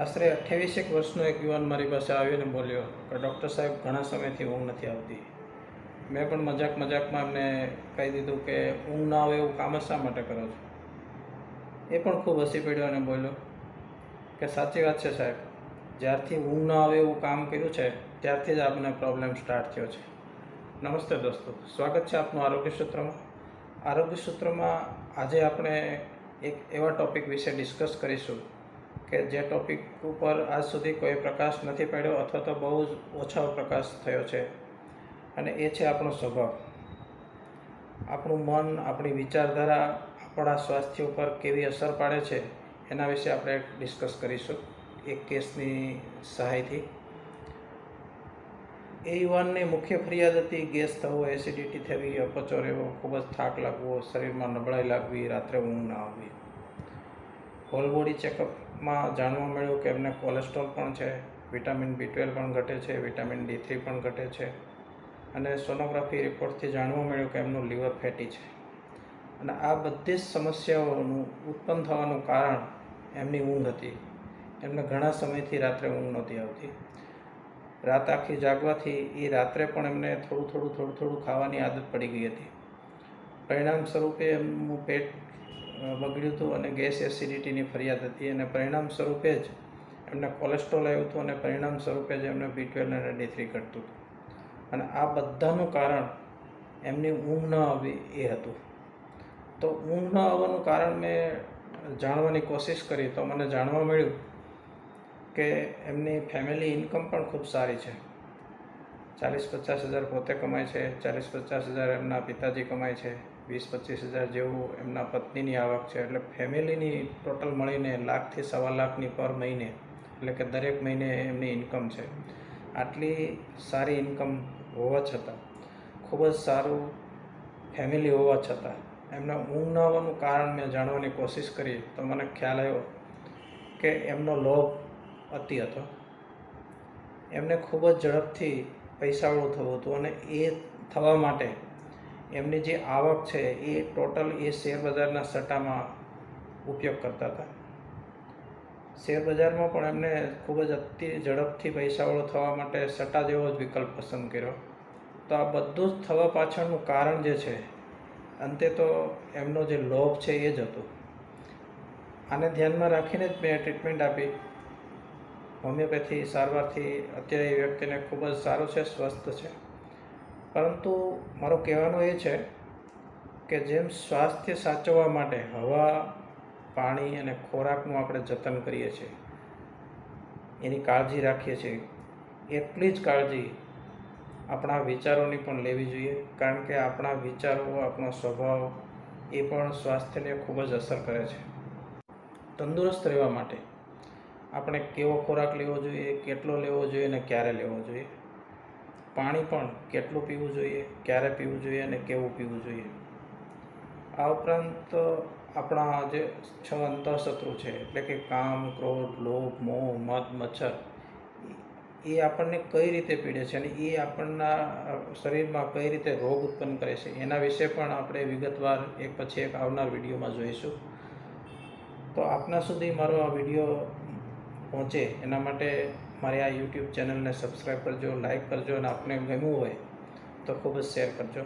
આશરે અઠ્યાવીસેક વર્ષનો એક યુવાન મારી પાસે આવ્યો અને બોલ્યો કે ડૉક્ટર સાહેબ, ઘણા સમયથી ઊંઘ નથી આવતી. મેં પણ મજાક મજાકમાં એમને કહી દીધું કે ઊંઘ ના આવે એવું કામ જ શા માટે કરો છો? એ પણ ખૂબ હસી પડ્યો અને બોલ્યો કે સાચી વાત છે સાહેબ, જ્યારથી ઊંઘ ના આવે એવું કામ કર્યું છે, ત્યારથી જ આપને પ્રોબ્લેમ સ્ટાર્ટ થયો છે. નમસ્તે દોસ્તો, સ્વાગત છે આપનું આરોગ્ય સૂત્રમાં. આરોગ્ય સૂત્રમાં આજે આપણે એક એવા ટોપિક વિશે ડિસ્કસ કરીશું કે જે ટોપિક ઉપર આજ સુધી કોઈ પ્રકાશ નથી પડ્યો અથવા તો બહુ જ ઓછો પ્રકાશ થયો છે. અને એ છે આપણો સ્વભાવ. આપણું મન, આપણી વિચારધારા, આપણા સ્વાસ્થ્ય ઉપર કેવી અસર પાડે છે, એના વિશે આપણે ડિસ્કસ કરીશું એક કેસની સહાયથી. એ યુવાનની મુખ્ય ફરિયાદ હતી ગેસ થવો, એસિડિટી થવી, અપચો રહેવો, ખૂબ જ થાક લાગવો, શરીરમાં નબળાઈ લાગવી, રાત્રે ઊંઘ ના આવવી. હોલ બોડી ચેકઅપમાં જાણવા મળ્યું કે એમને કોલેસ્ટ્રોલ પણ છે, વિટામિન બી ટ્વેલ્વ પણ ઘટે છે, વિટામિન ડી થ્રી પણ ઘટે છે. અને સોનોગ્રાફી રિપોર્ટથી જાણવા મળ્યું કે એમનું લીવર ફેટી છે. અને આ બધી જ સમસ્યાઓનું ઉત્પન્ન થવાનું કારણ એમની ઊંઘ હતી. એમને ઘણા સમયથી રાત્રે ઊંઘ નહોતી આવતી. રાત આખી જાગવાથી એ રાત્રે પણ એમને થોડું થોડું થોડું થોડું ખાવાની આદત પડી ગઈ હતી. પરિણામ સ્વરૂપે એમનું પેટ બગડ્યું હતું અને ગેસ એસિડિટીની ફરિયાદ હતી. અને પરિણામ સ્વરૂપે જ એમને કોલેસ્ટ્રોલ આવ્યું હતું અને પરિણામ સ્વરૂપે જ એમને બી ટ્વેલ્વ અને ડી થ્રી ઘટતું હતું. અને આ બધાનું કારણ એમની ઊંઘ ન આવવી એ હતું. તો ઊંઘ ન આવવાનું કારણ મેં જાણવાની કોશિશ કરી. તો મને જાણવા મળ્યું કે એમની ફેમિલી ઇન્કમ પણ ખૂબ સારી છે. ચાલીસ પચાસ હજાર પોતે કમાય છે, ચાલીસ પચાસ હજાર એમના પિતાજી કમાય છે. વીસ પચીસ હજાર જેવું એમના પત્નીની આવક છે. એટલે ફેમિલીની ટોટલ મળીને લાખથી સવા લાખની પર મહિને, એટલે કે દરેક મહિને એમની ઇન્કમ છે. આટલી સારી ઇન્કમ હોવા છતાં, ખૂબ જ સારું ફેમિલી હોવા છતાં, એમને ઊંઘ ન આવવાનું કારણ મેં જાણવાની કોશિશ કરી, તો મને ખ્યાલ આવ્યો કે એમનો લોભ અતિ હતો. એમને ખૂબ જ ઝડપથી પૈસાવાળું થવું હતું અને એ થવા માટે એમની જે આવક છે એ ટોટલ એ શેરબજારના સટ્ટામાં ઉપયોગ કરતા હતા. શેર બજારમાં પણ એમને ખૂબ જ અતિ ઝડપથી પૈસાવાળો થવા માટે સટ્ટા જેવો જ વિકલ્પ પસંદ કર્યો. તો આ બધું જ થવા પાછળનું કારણ જે છે, અંતે તો એમનો જે લોભ છે એ જ હતો. આને ધ્યાનમાં રાખીને જ મેં ટ્રીટમેન્ટ આપી. હોમિયોપેથી સારવારથી અત્યારે એ વ્યક્તિને ખૂબ જ સારું છે, સ્વસ્થ છે. પરંતુ મારો કહેવાનો એ છે કે જેમ સ્વાસ્થ્ય સાચવવા માટે હવા, પાણી અને ખોરાકનું આપણે જતન કરીએ છીએ, એની કાળજી રાખીએ છીએ, એટલી જ કાળજી આપણા વિચારોની પણ લેવી જોઈએ. કારણ કે આપણા વિચારો, આપણો સ્વભાવ એ પણ સ્વાસ્થ્યને ખૂબ જ અસર કરે છે. તંદુરસ્ત રહેવા માટે આપણે કેવો ખોરાક લેવો જોઈએ, કેટલો લેવો જોઈએ અને ક્યારે લેવો જોઈએ? પાણી પણ કેટલું પીવું જોઈએ, ક્યારે પીવું જોઈએ અને કેવું પીવું જોઈએ. આ ઉપરાંત આપણા જે છ અંતઃશત્રુ છે, એટલે કે કામ, ક્રોધ, લોભ, મોહ, મદ, મચ્છર, એ આપણને કઈ રીતે પીડે છે અને એ આપણના શરીરમાં કઈ રીતે રોગ ઉત્પન્ન કરે છે, એના વિશે પણ આપણે વિગતવાર એક પછી એક આવનાર વિડીયોમાં જોઈશું. તો આપના સુધી મારો આ વીડિયો પહોંચે, એના માટે મારી આ યુટ્યુબ ચેનલને સબસ્ક્રાઈબ કરજો લાઈક કરજો અને આપને ગમ્યું હોય તો ખૂબ જ શેર કરજો.